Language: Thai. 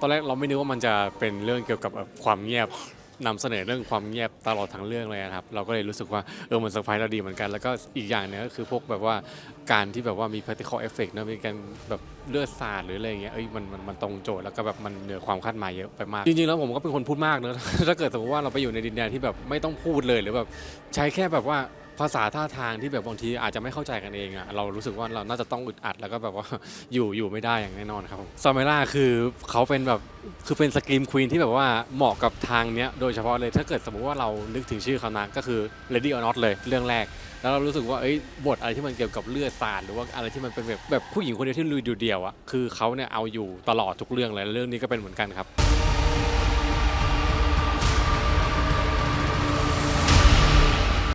ตอนแรกเราไม่นึกว่ามันจะเป็นเรื่องเกี่ยวกับแบบความเงียบ นำเสนอเรื่องความเงียบตลอดทั้งเรื่องเลยนะครับเราก็เลยรู้สึกว่าเออมันเซอร์ไพรส์เราดีเหมือนกัน แล้วก็อีกอย่างหนึงก็คือพวกแบบว่าการที่แบบว่ามี practical effect นะมีการแบบเลือดสาดหรืออะไรอย่างเงี้ยเอ้ยมันมันมันตรงโจทย์แล้วก็แบบมันเหนือความคาดหมายเยอะไปมากจริงๆแล้วผมก็เป็นคนพูดมากเนอะ ถ้าเกิดสมมติว่าเราไปอยู่ในดินแดนที่แบบไม่ต้องพูดเลยหรือแบบใช้แค่แบบว่า ภาษาท่าทางที่แบบบางทีอาจจะไม่เข้าใจกันเองอะเรารู้สึกว่าเราน่าจะต้องอึดอัดแล้วก็แบบว่า อยู่อยู่ไม่ได้อย่างแน่นอนครับซาเมล่าคือเขาเป็นแบบคือเป็นสกรีมควีนที่แบบว่าเหมาะกับทางเนี้ยโดยเฉพาะเลยถ้าเกิดสมมุติว่าเรานึกถึงชื่อเขานะก็คือ Lady or Not เลยเรื่องแรก แล้วเรารู้สึกว่าเอ้ยบทอะไรที่มันเกี่ยวกับเลือดสาดหรือว่าอะไรที่มันเป็นแบบแบบผู้หญิงคนเดียวที่ลุยเดียวๆอะคือเขาเนี่ยเอาอยู่ตลอดทุกเรื่องเลยเรื่องนี้ก็เป็นเหมือนกันครับ